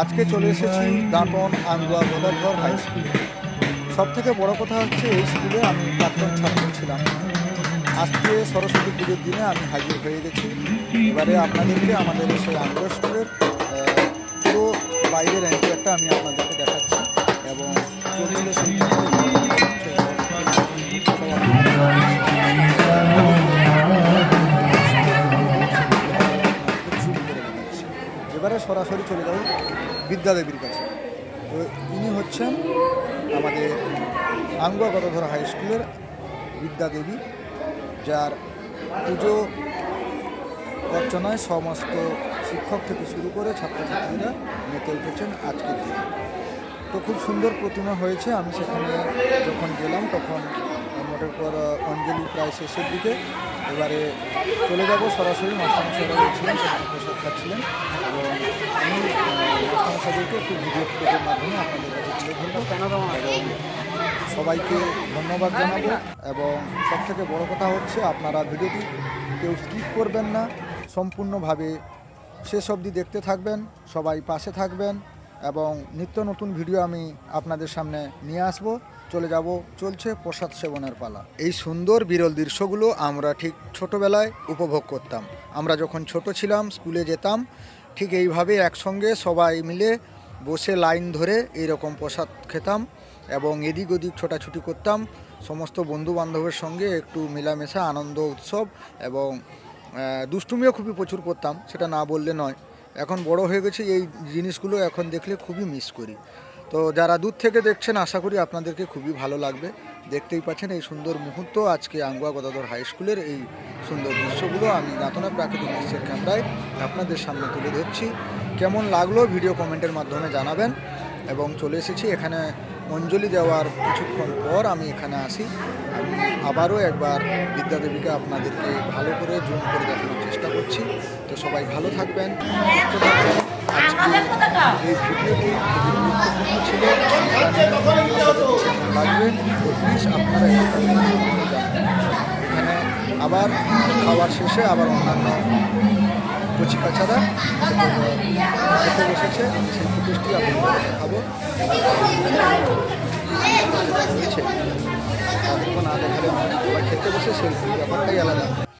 আজকে চলে এসেছি দাঁতন আন্দুয়া গোদারঘর হাই স্কুল সব থেকে বড় কথা হচ্ছে, এই স্কুলে আমি প্রাক্তন ছাত্র ছিলাম। আজকে সরস্বতী পুজোর দিনে আমি হাজির হয়ে গেছি। এবারে আপনাদেরকে আমাদের সেই আন্দুয়া স্কুলের পুরো বাইরের অ্যান্টিয়ারটা আমি আপনাদেরকে দেখাচ্ছি এবং চলছিল এবারে সরাসরি চলে যাব বিদ্যাদেবীর কাছে। তো ইনি হচ্ছেন আমাদের আঙ্গুয়া গদাধর হাই স্কুলের বিদ্যাদেবী, যার পুজো অর্চনায় সমস্ত শিক্ষক থেকে শুরু করে ছাত্রছাত্রীরা মেতে উঠেছেন আজকের দিনে। তো খুব সুন্দর প্রতিমা হয়েছে। আমি সেখানে যখন গেলাম তখন মোটের পর অঞ্জলি প্রায় শেষের দিকে। এবারে চলে যাব সরাসরি মাস্টারমশাইরা বলছিলেন প্রসাদ খাচ্ছিলেন এবং আমি মাস্টারমশাইদেরকে একটু ভিডিও ফুটেজের মাধ্যমে আপনাদের কাছে তুলে ধরবো। এবং সবাইকে ধন্যবাদ জানাব। এবং সবথেকে বড় কথা হচ্ছে, আপনারা ভিডিওটি কেউ স্কিপ করবেন না। সম্পূর্ণভাবে শেষ অবধি দেখতে থাকবেন। সবাই পাশে থাকবেন। এবং নিত্য নতুন ভিডিও আমি আপনাদের সামনে নিয়ে আসব। চলে যাব, চলছে প্রসাদ সেবনের পালা। এই সুন্দর বিরল দৃশ্যগুলো আমরা ঠিক ছোটবেলায় উপভোগ করতাম। আমরা যখন ছোট ছিলাম, স্কুলে যেতাম, ঠিক এইভাবে একসঙ্গে সবাই মিলে বসে লাইন ধরে এইরকম প্রসাদ খেতাম এবং এদিক ওদিক ছোটাছুটি করতাম। সমস্ত বন্ধু বান্ধবের সঙ্গে একটু মেলামেশা, আনন্দ, উৎসব এবং দুষ্টুমিও খুবই প্রচুর করতাম, সেটা না বললে নয়। এখন বড় হয়ে গেছে, এই জিনিসগুলো এখন দেখলে খুবই মিস করি। তো যারা দূর থেকে দেখছেন, আশা করি আপনাদেরকে খুবই ভালো লাগবে। দেখতেই পাচ্ছেন এই সুন্দর মুহূর্ত, আজকে আঙ্গুয়া গদাধর হাই স্কুলের এই সুন্দর দৃশ্যগুলো। আমি নাতনা প্রাকৃতিক দৃশ্যের ক্যামেরায় আপনাদের সামনে তুলে ধরছি। কেমন লাগল? ভিডিও কমেন্টের মাধ্যমে জানাবেন। এবং চলে এসেছি এখানে অঞ্জলি দেওয়ার কিছুক্ষণ পর আমি এখানে আসি। আমি আবারও একবার বিদ্যাদেবীকে আপনাদেরকে ভালো করে জুম করে দেখানোর চেষ্টা করছি। তো সবাই ভালো থাকবেন আজকে এই ভিডিওটি ছিল। প্লিজ আপনারা এখানে আবার খাওয়ার শেষে আবার অন্যান্য কচি কাছারা খেতে বসেছে। সেই ফুটেজটি আপনাদের দেখাবো। না। দেখালে খেতে বসে সেই ব্যাপারটাই আলাদা।